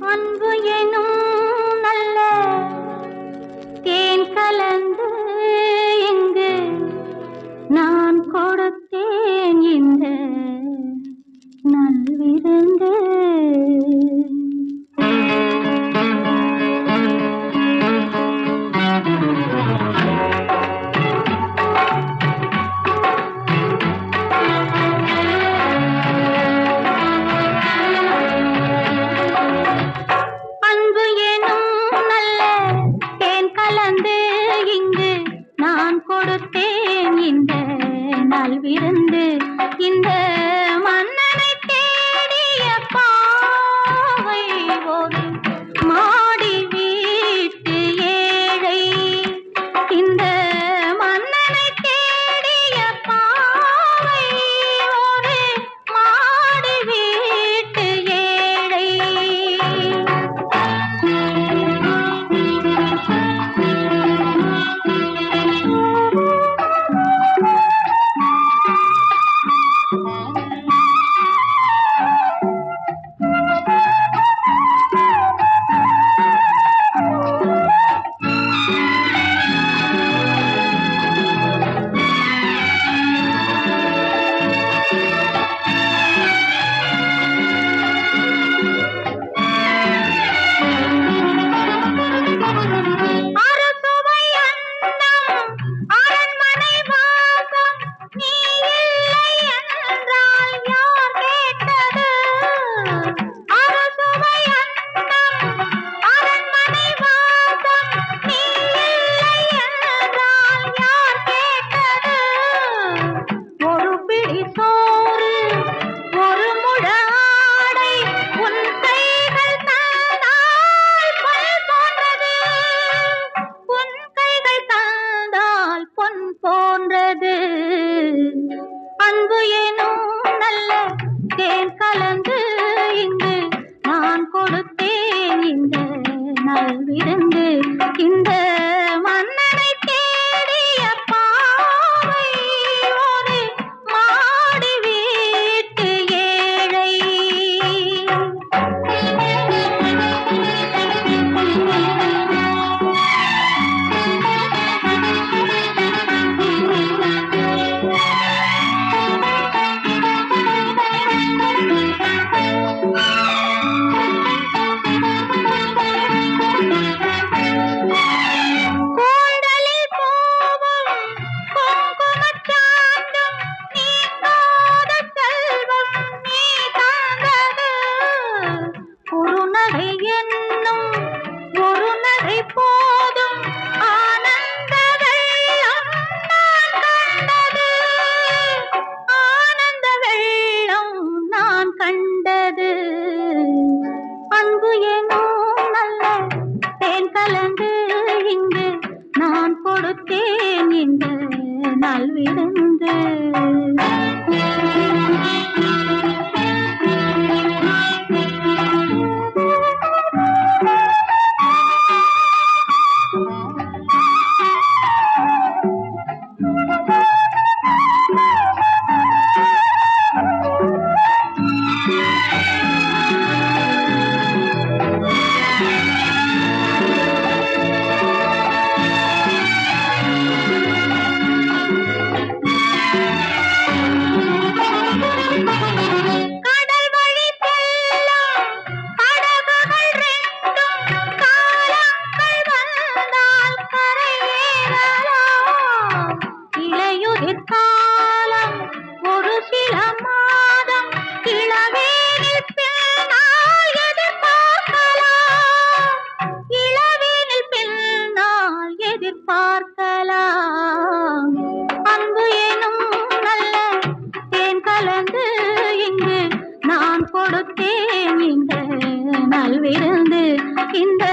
அன்பு எனும் கொடுத்தேன். இந்த நாள் விருந்து இந்த அன்பு எனும் நல்ல தேன் கலந்து இங்கு நான் கொடுத்தேன் இந்த நல்விருந்து இந்த தேனும் நல்ல தேன் கலந்து இங்கு நான் கொடுத்தேன் இன்று நல்விருந்து பிறந்து இந்த